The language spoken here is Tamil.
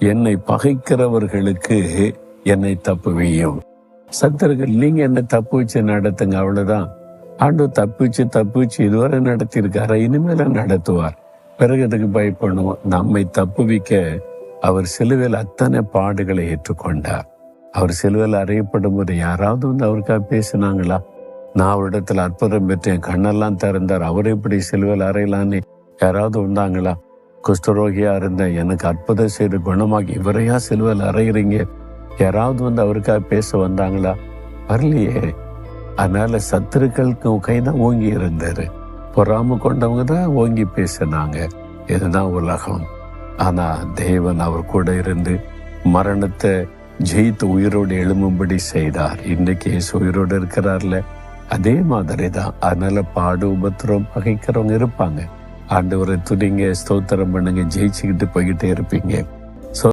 என்னை பகைக்கிறவர்களுக்கு என்னை தப்புவியும். சத்தர்கள் நீங்க என்ன தப்பு வச்சு நடத்துங்க அவ்வளவுதான். ஆண்டு தப்பிச்சு தப்பிச்சு இதுவரை நடத்தியிருக்காரு? இனிமேல நடத்துவார். பிறகு அதுக்கு பயப்படணும் நம்மை தப்புவிக்க அவர் சிலுவையில் அத்தனை பாடுகளை ஏற்றுக்கொண்டார். அவர் சிலுவையில் அறியப்படும் போது யாராவது வந்து அவருக்காக பேசினாங்களா? நான் அவரிடத்துல அற்புதம் பெற்றேன் கண்ணெல்லாம் திறந்தார் அவர் எப்படி சிலுவையில் அறையலான்னு யாராவது வந்தாங்களா குஷ்டரோகியா இருந்தேன் எனக்கு அற்புதம் செய்து குணமாக்கி இவரையா சிலுவையில் அறையிறீங்க. யாராவது வந்து அவருக்காக பேச வந்தாங்களா? வரலையே. அதனால சத்துருக்களுக்கு கைதான் ஓங்கி இருந்தாரு பொறாம கொண்டவங்க தான் ஓங்கி பேசினாங்க. இதுதான் உலகம். ஆனா தேவன் அவர் கூட இருந்து மரணத்தை ஜெயித்து உயிரோடு எழும்பும்படி செய்தார். இன்னைக்கு இயேசு உயிரோடு இருக்கிறார்ல. அதே மாதிரி தான் அதனால பாடு உபத்திரம் பகைக்கிறவங்க இருப்பாங்க. ஆண்டவரை துணிங்க ஸ்தோத்திரம் பண்ணுங்க ஜெயிச்சுக்கிட்டு போய்கிட்டே இருப்பீங்க.